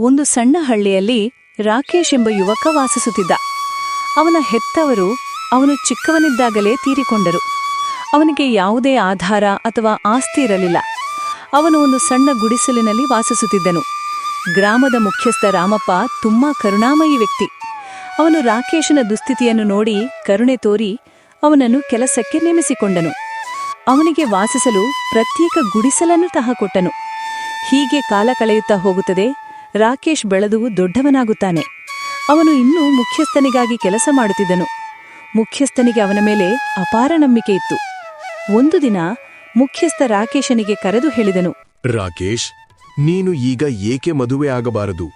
ಒಂದು ಸಣ್ಣ ಹಳ್ಳಿಯಲ್ಲಿ ರಾಕೇಶ್ ಎಂಬ ಯುವಕ ವಾಸಿಸುತ್ತಿದ್ದ. ಅವನ ಹೆತ್ತವರು ಅವನು ಚಿಕ್ಕವನಿದ್ದಾಗಲೇ ತೀರಿಕೊಂಡರು. ಅವನಿಗೆ ಯಾವುದೇ ಆಧಾರ ಅಥವಾ ಆಸ್ತಿ ಇರಲಿಲ್ಲ. ಅವನು ಒಂದು ಸಣ್ಣ ಗುಡಿಸಲಿನಲ್ಲಿ ವಾಸಿಸುತ್ತಿದ್ದನು. ಗ್ರಾಮದ ಮುಖ್ಯಸ್ಥ ರಾಮಪ್ಪ ತುಂಬಾ ಕರುಣಾಮಯಿ ವ್ಯಕ್ತಿ. ಅವನು ರಾಕೇಶನ ದುಸ್ಥಿತಿಯನ್ನು ನೋಡಿ ಕರುಣೆ ತೋರಿ ಅವನನ್ನು ಕೆಲಸಕ್ಕೆ ನೇಮಿಸಿಕೊಂಡನು. ಅವನಿಗೆ ವಾಸಿಸಲು ಪ್ರತ್ಯೇಕ ಗುಡಿಸಲನ್ನು ತಹ ಕೊಟ್ಟನು ಹೀಗೆ ಕಾಲ ಕಳೆಯುತ್ತಾ ಹೋಗುತ್ತದೆ ರಾಕೇಶ್ ಬೆಳೆದು ದೊಡ್ಡವನಾಗುತ್ತಾನೆ. ಅವನು ಇನ್ನೂ ಮುಖ್ಯಸ್ಥನಿಗಾಗಿ ಕೆಲಸ ಮಾಡುತ್ತಿದ್ದನು. ಮುಖ್ಯಸ್ಥನಿಗೆ ಅವನ ಮೇಲೆ ಅಪಾರ ನಂಬಿಕೆ ಇತ್ತು. ಒಂದು ದಿನ ಮುಖ್ಯಸ್ಥ ರಾಕೇಶನಿಗೆ ಕರೆದು ಹೇಳಿದನು, ರಾಕೇಶ್, ನೀನು ಈಗ ಏಕೆ ಮದುವೆ ಆಗಬಾರದು?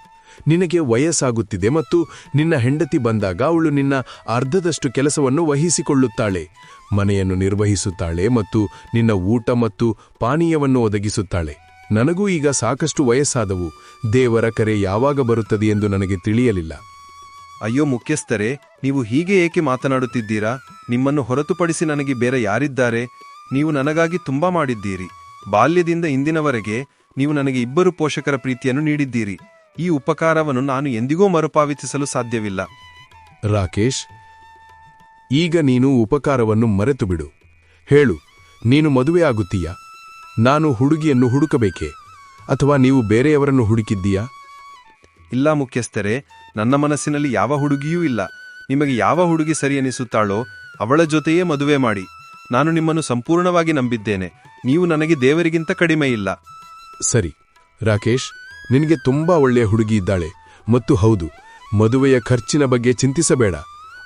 ನಿನಗೆ ವಯಸ್ಸಾಗುತ್ತಿದೆ ಮತ್ತು ನಿನ್ನ ಹೆಂಡತಿ ಬಂದಾಗ ಅವಳು ನಿನ್ನ ಅರ್ಧದಷ್ಟು ಕೆಲಸವನ್ನು ವಹಿಸಿಕೊಳ್ಳುತ್ತಾಳೆ. ಮನೆಯನ್ನು ನಿರ್ವಹಿಸುತ್ತಾಳೆ ಮತ್ತು ನಿನ್ನ ಊಟ ಮತ್ತು ಪಾನೀಯವನ್ನು ಒದಗಿಸುತ್ತಾಳೆ. ನನಗೂ ಈಗ ಸಾಕಷ್ಟು ವಯಸ್ಸಾದವು. ದೇವರ ಕರೆ ಯಾವಾಗ ಬರುತ್ತದೆ ಎಂದು ನನಗೆ ತಿಳಿಯಲಿಲ್ಲ. ಅಯ್ಯೋ ಮುಖ್ಯಸ್ಥರೇ ನೀವು ಹೀಗೆ ಏಕೆ ಮಾತನಾಡುತ್ತಿದ್ದೀರಾ? ನಿಮ್ಮನ್ನು ಹೊರತುಪಡಿಸಿ ನನಗೆ ಬೇರೆ ಯಾರಿದ್ದಾರೆ? ನೀವು ನನಗಾಗಿ ತುಂಬಾ ಮಾಡಿದ್ದೀರಿ. ಬಾಲ್ಯದಿಂದ ಇಂದಿನವರೆಗೆ ನೀವು ನನಗೆ ಇಬ್ಬರು ಪೋಷಕರ ಪ್ರೀತಿಯನ್ನು ನೀಡಿದ್ದೀರಿ. ಈ ಉಪಕಾರವನ್ನು ನಾನು ಎಂದಿಗೂ ಮರುಪಾವತಿಸಲು ಸಾಧ್ಯವಿಲ್ಲ. ರಾಕೇಶ್ ಈಗ ನೀನು ಉಪಕಾರವನ್ನು ಮರೆತು ಬಿಡು ಹೇಳು ನೀನು ಮದುವೆ ಆಗುತ್ತೀಯಾ ನಾನು ಹುಡುಗಿಯನ್ನು ಹುಡುಕಬೇಕೆ? ಅಥವಾ ನೀವು ಬೇರೆಯವರನ್ನು ಹುಡುಕಿದ್ದೀಯಾ? ಇಲ್ಲ ಮುಖ್ಯಸ್ಥರೇ ನನ್ನ ಮನಸ್ಸಿನಲ್ಲಿ ಯಾವ ಹುಡುಗಿಯೂ ಇಲ್ಲ. ನಿಮಗೆ ಯಾವ ಹುಡುಗಿ ಸರಿ ಅನಿಸುತ್ತಾಳೋ ಅವಳ ಜೊತೆಯೇ ಮದುವೆ ಮಾಡಿ. ನಾನು ನಿಮ್ಮನ್ನು ಸಂಪೂರ್ಣವಾಗಿ ನಂಬಿದ್ದೇನೆ. ನೀವು ನನಗೆ ದೇವರಿಗಿಂತ ಕಡಿಮೆ ಇಲ್ಲ. ಸರಿ. ರಾಕೇಶ್ ನಿನಗೆ ತುಂಬಾ ಒಳ್ಳೆಯ ಹುಡುಗಿ ಇದ್ದಾಳೆ. ಮತ್ತು ಹೌದು ಮದುವೆಯ ಖರ್ಚಿನ ಬಗ್ಗೆ ಚಿಂತಿಸಬೇಡ.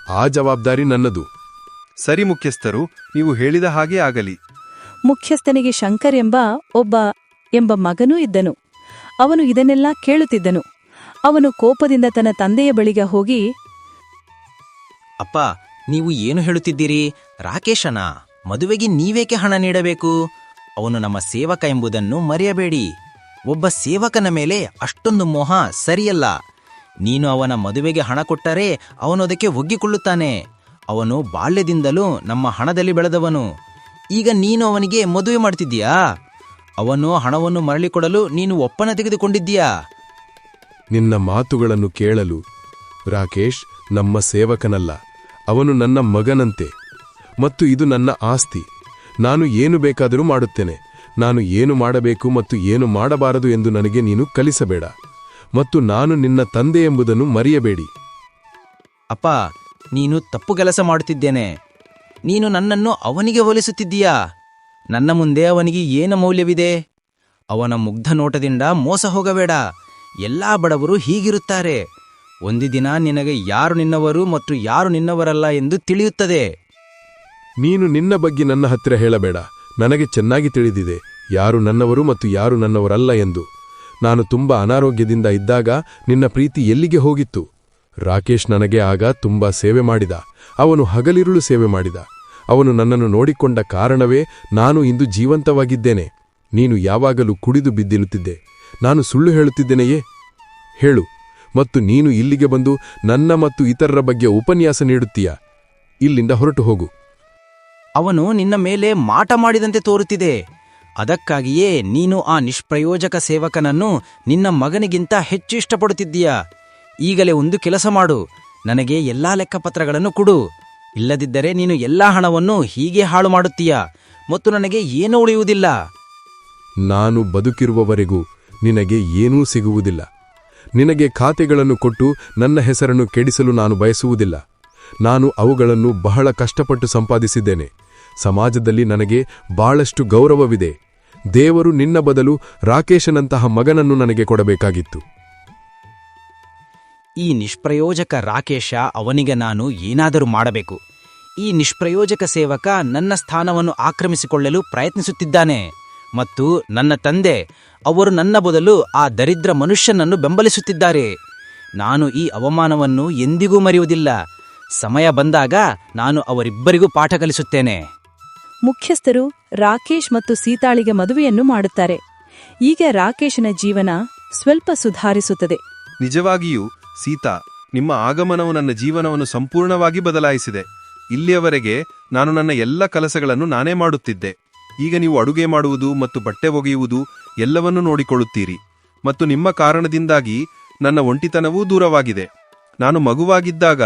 ಆ ಜವಾಬ್ದಾರಿ ನನ್ನದು. ಸರಿ ಮುಖ್ಯಸ್ಥರು ನೀವು ಹೇಳಿದ ಹಾಗೆ ಆಗಲಿ. ಮುಖ್ಯಸ್ಥನಿಗೆ ಶಂಕರ್ ಎಂಬ ಒಬ್ಬ ಎಂಬ ಮಗನೂ ಇದ್ದನು. ಅವನು ಇದನ್ನೆಲ್ಲ ಕೇಳುತ್ತಿದ್ದನು. ಅವನು ಕೋಪದಿಂದ ತನ್ನ ತಂದೆಯ ಬಳಿಗೆ ಹೋಗಿ, ಅಪ್ಪ, ನೀವು ಏನು ಹೇಳುತ್ತಿದ್ದೀರಿ? ರಾಕೇಶನ, ಮದುವೆಗೆ ನೀವೇಕೆ ಹಣ ನೀಡಬೇಕು? ಅವನು ನಮ್ಮ ಸೇವಕ ಎಂಬುದನ್ನು ಮರೆಯಬೇಡಿ. ಒಬ್ಬ ಸೇವಕನ ಮೇಲೆ ಅಷ್ಟೊಂದು ಮೋಹ ಸರಿಯಲ್ಲ. ನೀನು ಅವನ ಮದುವೆಗೆ ಹಣ ಕೊಟ್ಟರೆ ಅವನು ಅದಕ್ಕೆ ಒಗ್ಗಿಕೊಳ್ಳುತ್ತಾನೆ. ಅವನು ಬಾಲ್ಯದಿಂದಲೂ ನಮ್ಮ ಹಣದಲ್ಲಿ ಬೆಳೆದವನು. ಈಗ ನೀನು ಅವನಿಗೆ ಮದುವೆ ಮಾಡ್ತಿದ್ದೀಯಾ? ಅವನು ಹಣವನ್ನು ಮರಳಿಕೊಡಲು ನೀನು ಒಪ್ಪನ ತೆಗೆದುಕೊಂಡಿದ್ದೀಯಾ? ನಿನ್ನ ಮಾತುಗಳನ್ನು ಕೇಳಲು ರಾಕೇಶ್ ನಮ್ಮ ಸೇವಕನಲ್ಲ ಅವನು ನನ್ನ ಮಗನಂತೆ. ಮತ್ತು ಇದು ನನ್ನ ಆಸ್ತಿ. ನಾನು ಏನು ಬೇಕಾದರೂ ಮಾಡುತ್ತೇನೆ. ನಾನು ಏನು ಮಾಡಬೇಕು ಮತ್ತು ಏನು ಮಾಡಬಾರದು ಎಂದು ನನಗೆ ನೀನು ಕಲಿಸಬೇಡ. ಮತ್ತು ನಾನು ನಿನ್ನ ತಂದೆ ಎಂಬುದನ್ನು ಮರೆಯಬೇಡಿ. ಅಪ್ಪ ನೀನು ತಪ್ಪು ಕೆಲಸ ಮಾಡುತ್ತಿದ್ದೇನೆ. ನೀನು ನನ್ನನ್ನು ಅವನಿಗೆ ಹೋಲಿಸುತ್ತಿದ್ದೀಯಾ? ನನ್ನ ಮುಂದೆ ಅವನಿಗೆ ಏನು ಮೌಲ್ಯವಿದೆ? ಅವನ ಮುಗ್ಧ ನೋಟದಿಂದ ಮೋಸ ಹೋಗಬೇಡ. ಎಲ್ಲ ಬಡವರು ಹೀಗಿರುತ್ತಾರೆ. ಒಂದು ದಿನ ನಿನಗೆ ಯಾರು ನಿನ್ನವರು ಮತ್ತು ಯಾರು ನಿನ್ನವರಲ್ಲ ಎಂದು ತಿಳಿಯುತ್ತದೆ. ನೀನು ನಿನ್ನ ಬಗ್ಗೆ ನನ್ನ ಹತ್ತಿರ ಹೇಳಬೇಡ. ನನಗೆ ಚೆನ್ನಾಗಿ ತಿಳಿದಿದೆ. ಯಾರು ನನ್ನವರು ಮತ್ತು ಯಾರು ನನ್ನವರಲ್ಲ ಎಂದು. ನಾನು ತುಂಬಾ ಅನಾರೋಗ್ಯದಿಂದ ಇದ್ದಾಗ ನಿನ್ನ ಪ್ರೀತಿ ಎಲ್ಲಿಗೆ ಹೋಗಿತ್ತು? ರಾಕೇಶ್ ನನಗೆ ಆಗ ತುಂಬಾ ಸೇವೆ ಮಾಡಿದ. ಅವನು ಹಗಲಿರುಳು ಸೇವೆ ಮಾಡಿದ. ಅವನು ನನ್ನನ್ನು ನೋಡಿಕೊಂಡ ಕಾರಣವೇ ನಾನು ಇಂದು ಜೀವಂತವಾಗಿದ್ದೇನೆ. ನೀನು ಯಾವಾಗಲೂ ಕುಡಿದು ಬಿದ್ದಿರುತ್ತಿದ್ದೆ. ನಾನು ಸುಳ್ಳು ಹೇಳುತ್ತಿದ್ದೇನೆಯೇ? ಹೇಳು. ಮತ್ತು ನೀನು ಇಲ್ಲಿಗೆ ಬಂದು ನನ್ನ ಮತ್ತು ಇತರರ ಬಗ್ಗೆ ಉಪನ್ಯಾಸ ನೀಡುತ್ತೀಯ? ಇಲ್ಲಿಂದ ಹೊರಟು ಹೋಗು. ಅವನು ನಿನ್ನ ಮೇಲೆ ಮಾಟ ಮಾಡಿದಂತೆ ತೋರುತ್ತಿದೆ. ಅದಕ್ಕಾಗಿಯೇ ನೀನು ಆ ನಿಷ್ಪ್ರಯೋಜಕ ಸೇವಕನನ್ನು ನಿನ್ನ ಮಗನಿಗಿಂತ ಹೆಚ್ಚು ಇಷ್ಟಪಡುತ್ತಿದ್ದೀಯಾ? ಈಗಲೇ ಒಂದು ಕೆಲಸ ಮಾಡು. ನನಗೆ ಎಲ್ಲಾ ಲೆಕ್ಕಪತ್ರಗಳನ್ನು ಕೊಡು. ಇಲ್ಲದಿದ್ದರೆ ನೀನು ಎಲ್ಲ ಹಣವನ್ನು ಹೀಗೆ ಹಾಳು ಮಾಡುತ್ತೀಯ? ಮತ್ತು ನನಗೆ ಏನೂ ಉಳಿಯುವುದಿಲ್ಲ? ನಾನು ಬದುಕಿರುವವರೆಗೂ ನಿನಗೆ ಏನೂ ಸಿಗುವುದಿಲ್ಲ. ನಿನಗೆ ಖಾತೆಗಳನ್ನು ಕೊಟ್ಟು ನನ್ನ ಹೆಸರನ್ನು ಕೆಡಿಸಲು ನಾನು ಬಯಸುವುದಿಲ್ಲ. ನಾನು ಅವುಗಳನ್ನು ಬಹಳ ಕಷ್ಟಪಟ್ಟು ಸಂಪಾದಿಸಿದ್ದೇನೆ. ಸಮಾಜದಲ್ಲಿ ನನಗೆ ಬಹಳಷ್ಟು ಗೌರವವಿದೆ. ದೇವರು ನಿನ್ನ ಬದಲು ರಾಕೇಶನಂತಹ ಮಗನನ್ನು ನನಗೆ ಕೊಡಬೇಕಾಗಿತ್ತು. ಈ ನಿಷ್ಪ್ರಯೋಜಕ ರಾಕೇಶ ಅವನಿಗೆ ನಾನು ಏನಾದರೂ ಮಾಡಬೇಕು. ಈ ನಿಷ್ಪ್ರಯೋಜಕ ಸೇವಕ ನನ್ನ ಸ್ಥಾನವನ್ನು ಆಕ್ರಮಿಸಿಕೊಳ್ಳಲು ಪ್ರಯತ್ನಿಸುತ್ತಿದ್ದಾನೆ. ಮತ್ತು ನನ್ನ ತಂದೆ ಅವರು ನನ್ನ ಬದಲು ಆ ದರಿದ್ರ ಮನುಷ್ಯನನ್ನು ಬೆಂಬಲಿಸುತ್ತಿದ್ದಾರೆ. ನಾನು ಈ ಅವಮಾನವನ್ನು ಎಂದಿಗೂ ಮರೆಯುವುದಿಲ್ಲ. ಸಮಯ ಬಂದಾಗ ನಾನು ಅವರಿಬ್ಬರಿಗೂ ಪಾಠ ಕಲಿಸುತ್ತೇನೆ. ಮುಖ್ಯಸ್ಥರು ರಾಕೇಶ್ ಮತ್ತು ಸೀತಾಳಿಗೆ ಮದುವೆಯನ್ನು ಮಾಡುತ್ತಾರೆ. ಈಗ ರಾಕೇಶನ ಜೀವನ ಸ್ವಲ್ಪ ಸುಧಾರಿಸುತ್ತದೆ. ನಿಜವಾಗಿಯೂ ಸೀತಾ, ನಿಮ್ಮ ಆಗಮನವು ನನ್ನ ಜೀವನವನ್ನು ಸಂಪೂರ್ಣವಾಗಿ ಬದಲಾಯಿಸಿದೆ. ಇಲ್ಲಿಯವರೆಗೆ ನಾನು ನನ್ನ ಎಲ್ಲ ಕೆಲಸಗಳನ್ನು ನಾನೇ ಮಾಡುತ್ತಿದ್ದೆ. ಈಗ ನೀವು ಅಡುಗೆ ಮಾಡುವುದು ಮತ್ತು ಬಟ್ಟೆ ಒಗೆಯುವುದು ಎಲ್ಲವನ್ನೂ ನೋಡಿಕೊಳ್ಳುತ್ತೀರಿ. ಮತ್ತು ನಿಮ್ಮ ಕಾರಣದಿಂದಾಗಿ ನನ್ನ ಒಂಟಿತನವೂ ದೂರವಾಗಿದೆ. ನಾನು ಮಗುವಾಗಿದ್ದಾಗ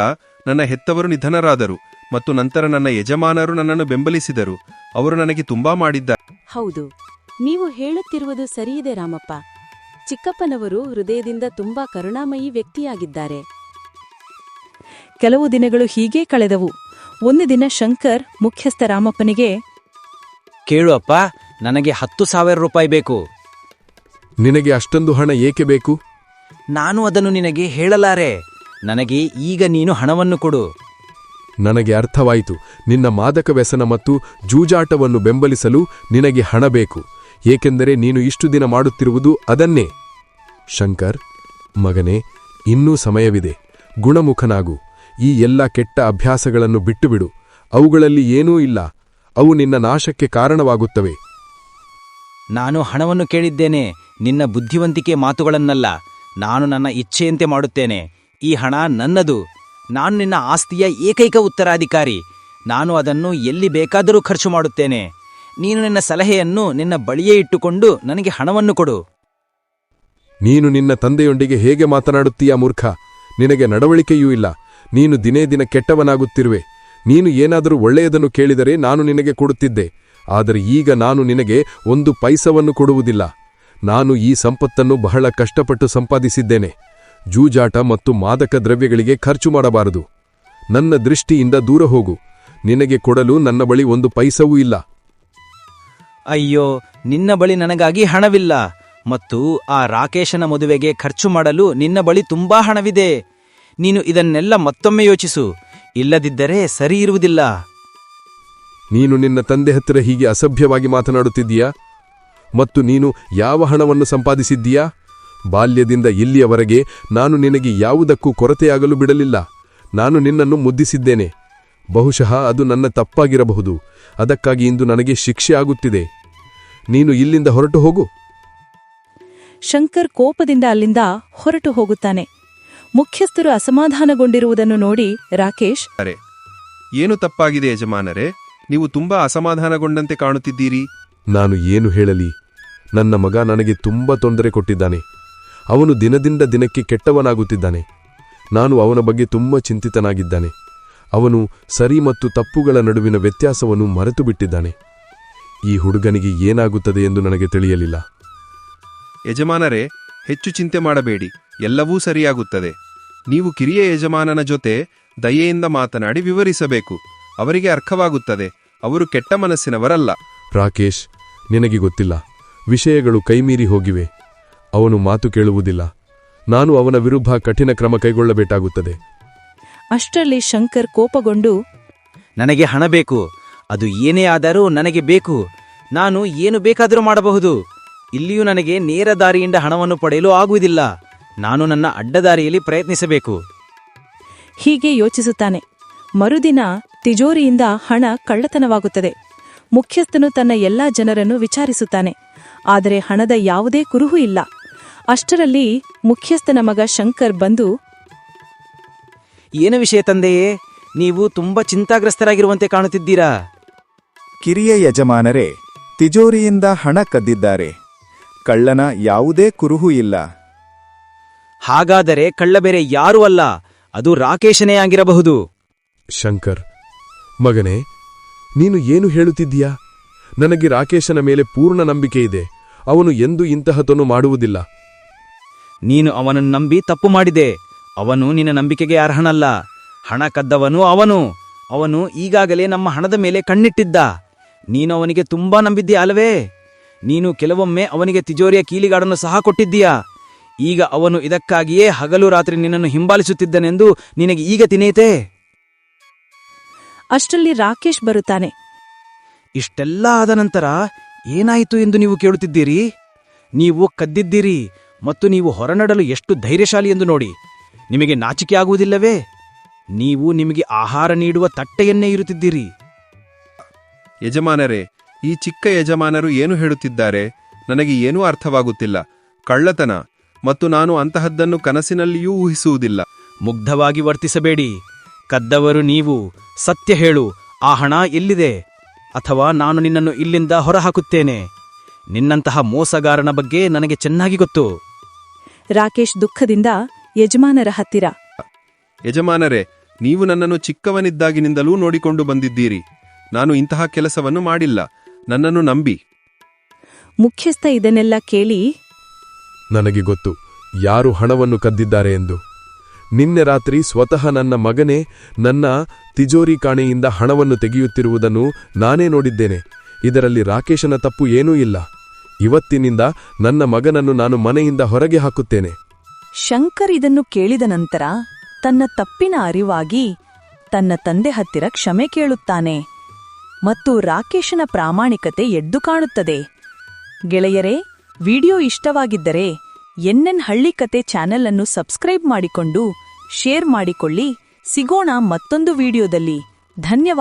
ನನ್ನ ಹೆತ್ತವರು ನಿಧನರಾದರು ಮತ್ತು ನಂತರ ನನ್ನ ಯಜಮಾನರು ನನ್ನನ್ನು ಬೆಂಬಲಿಸಿದರು. ಅವರು ನನಗೆ ತುಂಬಾ ಮಾಡಿದ್ದಾರೆ. ಹೌದು, ನೀವು ಹೇಳುತ್ತಿರುವುದು ಸರಿಯಿದೆ ರಾಮಪ್ಪ. ಚಿಕ್ಕಪ್ಪನವರು ಹೃದಯದಿಂದ ತುಂಬಾ ಕರುಣಾಮಯಿ ವ್ಯಕ್ತಿಯಾಗಿದ್ದಾರೆ. ಕೆಲವು ದಿನಗಳು ಹೀಗೇ ಕಳೆದವು. ಒಂದು ದಿನ ಶಂಕರ್ ಮುಖ್ಯಸ್ಥ ರಾಮಪ್ಪನಿಗೆ ಕೇಳು ಅಪ್ಪ ನನಗೆ ಹತ್ತು ಸಾವಿರ ರೂಪಾಯಿ ಬೇಕು. ನಿನಗೆ ಅಷ್ಟೊಂದು ಹಣ ಏಕೆ ಬೇಕು? ನಾನು ಅದನ್ನು ನಿನಗೆ ಹೇಳಲಾರೆ. ನನಗೆ ಈಗ ನೀನು ಹಣವನ್ನು ಕೊಡು. ನನಗೆ ಅರ್ಥವಾಯಿತು. ನಿನ್ನ ಮಾದಕ ವ್ಯಸನ ಮತ್ತು ಜೂಜಾಟವನ್ನು ಬೆಂಬಲಿಸಲು ನಿನಗೆ ಹಣ ಬೇಕು. ಏಕೆಂದರೆ ನೀನು ಇಷ್ಟು ದಿನ ಮಾಡುತ್ತಿರುವುದು ಅದನ್ನೇ. ಶಂಕರ್, ಮಗನೇ, ಇನ್ನೂ ಸಮಯವಿದೆ. ಗುಣಮುಖನಾಗು. ಈ ಎಲ್ಲ ಕೆಟ್ಟ ಅಭ್ಯಾಸಗಳನ್ನು ಬಿಟ್ಟುಬಿಡು. ಅವುಗಳಲ್ಲಿ ಏನೂ ಇಲ್ಲ. ಅವು ನಿನ್ನ ನಾಶಕ್ಕೆ ಕಾರಣವಾಗುತ್ತವೆ. ನಾನು ಹಣವನ್ನು ಕೇಳಿದ್ದೇನೆ. ನಿನ್ನ ಬುದ್ಧಿವಂತಿಕೆ ಮಾತುಗಳನ್ನಲ್ಲ. ನಾನು ನನ್ನ ಇಚ್ಛೆಯಂತೆ ಮಾಡುತ್ತೇನೆ. ಈ ಹಣ ನನ್ನದು. ನಾನು ನಿನ್ನ ಆಸ್ತಿಯ ಏಕೈಕ ಉತ್ತರಾಧಿಕಾರಿ. ನಾನು ಅದನ್ನು ಎಲ್ಲಿ ಬೇಕಾದರೂ ಖರ್ಚು ಮಾಡುತ್ತೇನೆ. ನೀನು ನಿನ್ನ ಸಲಹೆಯನ್ನು ನಿನ್ನ ಬಳಿಯೇ ಇಟ್ಟುಕೊಂಡು ನನಗೆ ಹಣವನ್ನು ಕೊಡು. ನೀನು ನಿನ್ನ ತಂದೆಯೊಂದಿಗೆ ಹೇಗೆ ಮಾತನಾಡುತ್ತೀಯಾ ಮೂರ್ಖ? ನಿನಗೆ ನಡವಳಿಕೆಯೂ ಇಲ್ಲ. ನೀನು ದಿನೇ ದಿನ ಕೆಟ್ಟವನಾಗುತ್ತಿರುವೆ. ನೀನು ಏನಾದರೂ ಒಳ್ಳೆಯದನ್ನು ಕೇಳಿದರೆ ನಾನು ನಿನಗೆ ಕೊಡುತ್ತಿದ್ದೆ. ಆದರೆ ಈಗ ನಾನು ನಿನಗೆ ಒಂದು ಪೈಸವನ್ನು ಕೊಡುವುದಿಲ್ಲ. ನಾನು ಈ ಸಂಪತ್ತನ್ನು ಬಹಳ ಕಷ್ಟಪಟ್ಟು ಸಂಪಾದಿಸಿದ್ದೇನೆ. ಜೂಜಾಟ ಮತ್ತು ಮಾದಕ ದ್ರವ್ಯಗಳಿಗೆ ಖರ್ಚು ಮಾಡಬಾರದು. ನನ್ನ ದೃಷ್ಟಿಯಿಂದ ದೂರ ಹೋಗು. ನಿನಗೆ ಕೊಡಲು ನನ್ನ ಬಳಿ ಒಂದು ಪೈಸವೂ ಇಲ್ಲ. ಅಯ್ಯೋ, ನಿನ್ನ ಬಳಿ ನನಗಾಗಿ ಹಣವಿಲ್ಲ. ಮತ್ತು ಆ ರಾಕೇಶನ ಮದುವೆಗೆ ಖರ್ಚು ಮಾಡಲು ನಿನ್ನ ಬಳಿ ತುಂಬಾ ಹಣವಿದೆ. ನೀನು ಇದನ್ನೆಲ್ಲ ಮತ್ತೊಮ್ಮೆ ಯೋಚಿಸು. ಇಲ್ಲದಿದ್ದರೆ ಸರಿ ಇರುವುದಿಲ್ಲ. ನೀನು ನಿನ್ನ ತಂದೆ ಹತ್ತಿರ ಹೀಗೆ ಅಸಭ್ಯವಾಗಿ ಮಾತನಾಡುತ್ತಿದ್ದೀಯಾ? ಮತ್ತು ನೀನು ಯಾವ ಹಣವನ್ನು ಸಂಪಾದಿಸಿದ್ದೀಯಾ? ಬಾಲ್ಯದಿಂದ ಇಲ್ಲಿಯವರೆಗೆ ನಾನು ನಿನಗೆ ಯಾವುದಕ್ಕೂ ಕೊರತೆಯಾಗಲು ಬಿಡಲಿಲ್ಲ. ನಾನು ನಿನ್ನನ್ನು ಮುದ್ದಿಸಿದ್ದೇನೆ. ಬಹುಶಃ ಅದು ನನ್ನ ತಪ್ಪಾಗಿರಬಹುದು. ಅದಕ್ಕಾಗಿ ಇಂದು ನನಗೆ ಶಿಕ್ಷೆ ಆಗುತ್ತಿದೆ. ನೀನು ಇಲ್ಲಿಂದ ಹೊರಟು ಹೋಗು. ಶಂಕರ್ ಕೋಪದಿಂದ ಅಲ್ಲಿಂದ ಹೊರಟು ಹೋಗುತ್ತಾನೆ. ಮುಖ್ಯಸ್ಥರು ಅಸಮಾಧಾನಗೊಂಡಿರುವುದನ್ನು ನೋಡಿ ರಾಕೇಶ್ ಏನು ತಪ್ಪಾಗಿದೆ ಯಜಮಾನರೇ? ನೀವು ತುಂಬಾ ಅಸಮಾಧಾನಗೊಂಡಂತೆ ಕಾಣುತ್ತಿದ್ದೀರಿ. ನಾನು ಏನು ಹೇಳಲಿ? ನನ್ನ ಮಗ ನನಗೆ ತುಂಬ ತೊಂದರೆ ಕೊಟ್ಟಿದ್ದಾನೆ. ಅವನು ದಿನದಿಂದ ದಿನಕ್ಕೆ ಕೆಟ್ಟವನಾಗುತ್ತಿದ್ದಾನೆ. ನಾನು ಅವನ ಬಗ್ಗೆ ತುಂಬ ಚಿಂತಿತನಾಗಿದ್ದಾನೆ. ಅವನು ಸರಿ ಮತ್ತು ತಪ್ಪುಗಳ ನಡುವಿನ ವ್ಯತ್ಯಾಸವನ್ನು ಮರೆತು ಬಿಟ್ಟಿದ್ದಾನೆ ಈ ಹುಡುಗನಿಗೆ ಏನಾಗುತ್ತದೆ ಎಂದು ನನಗೆ ತಿಳಿಯಲಿಲ್ಲ. ಯಜಮಾನರೇ ಹೆಚ್ಚು ಚಿಂತೆ ಮಾಡಬೇಡಿ. ಎಲ್ಲವೂ ಸರಿಯಾಗುತ್ತದೆ. ನೀವು ಕಿರಿಯ ಯಜಮಾನನ ಜೊತೆ ದಯೆಯಿಂದ ಮಾತನಾಡಿ ವಿವರಿಸಬೇಕು. ಅವರಿಗೆ ಅರ್ಥವಾಗುತ್ತದೆ. ಅವರು ಕೆಟ್ಟ ಮನಸ್ಸಿನವರಲ್ಲ. ರಾಕೇಶ್ ನಿನಗೆ ಗೊತ್ತಿಲ್ಲ. ವಿಷಯಗಳು ಕೈಮೀರಿ ಹೋಗಿವೆ. ಅವನು ಮಾತು ಕೇಳುವುದಿಲ್ಲ. ನಾನು ಅವನ ವಿರುದ್ಧ ಕಠಿಣ ಕ್ರಮ ಕೈಗೊಳ್ಳಬೇಕಾಗುತ್ತದೆ. ಅಷ್ಟರಲ್ಲಿ ಶಂಕರ್ ಕೋಪಗೊಂಡು ನನಗೆ ಹಣ ಬೇಕು. ಅದು ಏನೇ ಆದರೂ ನನಗೆ ಬೇಕು. ನಾನು ಏನು ಬೇಕಾದರೂ ಮಾಡಬಹುದು. ಇಲ್ಲಿಯೂ ನನಗೆ ನೇರ ದಾರಿಯಿಂದ ಹಣವನ್ನು ಪಡೆಯಲು ಆಗುವುದಿಲ್ಲ. ನಾನು ನನ್ನ ಅಡ್ಡದಾರಿಯಲ್ಲಿ ಪ್ರಯತ್ನಿಸಬೇಕು. ಹೀಗೆ ಯೋಚಿಸುತ್ತಾನೆ. ಮರುದಿನ ತಿಜೋರಿಯಿಂದ ಹಣ ಕಳ್ಳತನವಾಗುತ್ತದೆ. ಮುಖ್ಯಸ್ಥನು ತನ್ನ ಎಲ್ಲಾ ಜನರನ್ನು ವಿಚಾರಿಸುತ್ತಾನೆ. ಆದರೆ ಹಣದ ಯಾವುದೇ ಕುರುಹು ಇಲ್ಲ. ಅಷ್ಟರಲ್ಲಿ ಮುಖ್ಯಸ್ಥನ ಮಗ ಶಂಕರ್ ಬಂದು ಏನು ವಿಷಯ ತಂದೆಯೇ? ನೀವು ತುಂಬಾ ಚಿಂತಾಗ್ರಸ್ತರಾಗಿರುವಂತೆ ಕಾಣುತ್ತಿದ್ದೀರಾ? ಕಿರಿಯ ಯಜಮಾನರೇ ತಿಜೋರಿಯಿಂದ ಹಣ ಕದ್ದಿದ್ದಾರೆ. ಕಳ್ಳನ ಯಾವುದೇ ಕುರುಹು ಇಲ್ಲ. ಹಾಗಾದರೆ ಕಳ್ಳ ಬೇರೆ ಯಾರೂ ಅಲ್ಲ ಅದು ರಾಕೇಶನೇ ಆಗಿರಬಹುದು. ಶಂಕರ್ ಮಗನೇ ನೀನು ಏನು ಹೇಳುತ್ತಿದ್ದೀಯಾ? ನನಗೆ ರಾಕೇಶನ ಮೇಲೆ ಪೂರ್ಣ ನಂಬಿಕೆ ಇದೆ ಅವನು ಎಂದೂ ಇಂತಹತನ್ನು ಮಾಡುವುದಿಲ್ಲ. ನೀನು ಅವನನ್ನು ನಂಬಿ ತಪ್ಪು ಮಾಡಿದೆ ಅವನು ನಿನ್ನ ನಂಬಿಕೆಗೆ ಅರ್ಹನಲ್ಲ. ಹಣ ಕದ್ದವನು ಅವನು ಅವನು ಈಗಾಗಲೇ ನಮ್ಮ ಹಣದ ಮೇಲೆ ಕಣ್ಣಿಟ್ಟಿದ್ದ. ನೀನು ಅವನಿಗೆ ತುಂಬಾ ನಂಬಿದ್ದೀಯ ಅಲ್ಲವೇ? ನೀನು ಕೆಲವೊಮ್ಮೆ ಅವನಿಗೆ ತಿಜೋರಿಯ ಕೀಲಿಗಾಡನ್ನು ಸಹ ಕೊಟ್ಟಿದ್ದೀಯಾ. ಈಗ ಅವನು ಇದಕ್ಕಾಗಿಯೇ ಹಗಲು ರಾತ್ರಿ ನಿನ್ನನ್ನು ಹಿಂಬಾಲಿಸುತ್ತಿದ್ದನೆಂದು ನಿನಗೆ ಈಗ ತಿನೇತೆ? ಅಷ್ಟರಲ್ಲಿ ರಾಕೇಶ್ ಬರುತ್ತಾನೆ. ಇಷ್ಟೆಲ್ಲ ಆದ ನಂತರ ಏನಾಯಿತು ಎಂದು ನೀವು ಕೇಳುತ್ತಿದ್ದೀರಿ? ನೀವು ಕದ್ದಿದ್ದೀರಿ ಮತ್ತು ನೀವು ಹೊರನಡಲು ಎಷ್ಟು ಧೈರ್ಯಶಾಲಿ ಎಂದು ನೋಡಿ. ನಿಮಗೆ ನಾಚಿಕೆ ಆಗುವುದಿಲ್ಲವೇ ನೀವು ನಿಮಗೆ ಆಹಾರ ನೀಡುವ ತಟ್ಟೆಯನ್ನೇ ಇರುತ್ತಿದ್ದೀರಿ. ಯಜಮಾನರೇ ಈ ಚಿಕ್ಕ ಯಜಮಾನರು ಏನು ಹೇಳುತ್ತಿದ್ದಾರೆ? ನನಗೆ ಏನೂ ಅರ್ಥವಾಗುತ್ತಿಲ್ಲ. ಕಳ್ಳತನ. ಮತ್ತು ನಾನು ಅಂತಹದ್ದನ್ನು ಕನಸಿನಲ್ಲಿಯೂ ಊಹಿಸುವುದಿಲ್ಲ. ಮುಗ್ಧವಾಗಿ ವರ್ತಿಸಬೇಡಿ. ಕದ್ದವರು ನೀವು ಸತ್ಯ ಹೇಳು ಆ ಹಣ ಎಲ್ಲಿದೆ? ಅಥವಾ ನಾನು ನಿನ್ನನ್ನು ಇಲ್ಲಿಂದ ಹೊರಹಾಕುತ್ತೇನೆ? ನಿನ್ನಂತಹ ಮೋಸಗಾರನ ಬಗ್ಗೆ ನನಗೆ ಚೆನ್ನಾಗಿ ಗೊತ್ತು. ರಾಕೇಶ್ ದುಃಖದಿಂದ ಯಜಮಾನರ ಹತ್ತಿರ. ಯಜಮಾನರೇ ನೀವು ನನ್ನನ್ನು ಚಿಕ್ಕವನಿದ್ದಾಗಿನಿಂದಲೂ ನೋಡಿಕೊಂಡು ಬಂದಿದ್ದೀರಿ. ನಾನು ಇಂತಹ ಕೆಲಸವನ್ನು ಮಾಡಿಲ್ಲ. ನನ್ನನ್ನು ನಂಬಿ. ಮುಖ್ಯಸ್ಥ ಇದನ್ನೆಲ್ಲ ಕೇಳಿ ನನಗೆ ಗೊತ್ತು ಯಾರು ಹಣವನ್ನು ಕದ್ದಿದ್ದಾರೆ ಎಂದು. ನಿನ್ನೆ ರಾತ್ರಿ ಸ್ವತಃ ನನ್ನ ಮಗನೇ ನನ್ನ ತಿಜೋರಿ ಕಾಣೆಯಿಂದ ಹಣವನ್ನು ತೆಗೆಯುತ್ತಿರುವುದನ್ನು ನಾನೇ ನೋಡಿದ್ದೇನೆ. ಇದರಲ್ಲಿ ರಾಕೇಶನ ತಪ್ಪು ಏನೂ ಇಲ್ಲ. ಇವತ್ತಿನಿಂದ ನನ್ನ ಮಗನನ್ನು ನಾನು ಮನೆಯಿಂದ ಹೊರಗೆ ಹಾಕುತ್ತೇನೆ. ಶಂಕರ್ ಇದನ್ನು ಕೇಳಿದ ನಂತರ ತನ್ನ ತಪ್ಪಿನ ಅರಿವಾಗಿ ತನ್ನ ತಂದೆ ಹತ್ತಿರ ಕ್ಷಮೆ ಕೇಳುತ್ತಾನೆ. ಮತ್ತು ರಾಕೇಶನ ಪ್ರಾಮಾಣಿಕತೆ ಎದ್ದು ಕಾಣುತ್ತದೆ. ಗೆಳೆಯರೇ, ವಿಡಿಯೋ ಇಷ್ಟವಾಗಿದ್ದರೆ ಎನ್ಎನ್ ಹಳ್ಳಿಕತೆ ಚಾನೆಲ್ ಅನ್ನು ಸಬ್ಸ್ಕ್ರೈಬ್ ಮಾಡಿಕೊಂಡು ಶೇರ್ ಮಾಡಿಕೊಳ್ಳಿ. ಸಿಗೋಣ ಮತ್ತೊಂದು ವಿಡಿಯೋದಲ್ಲಿ. ಧನ್ಯವಾದ.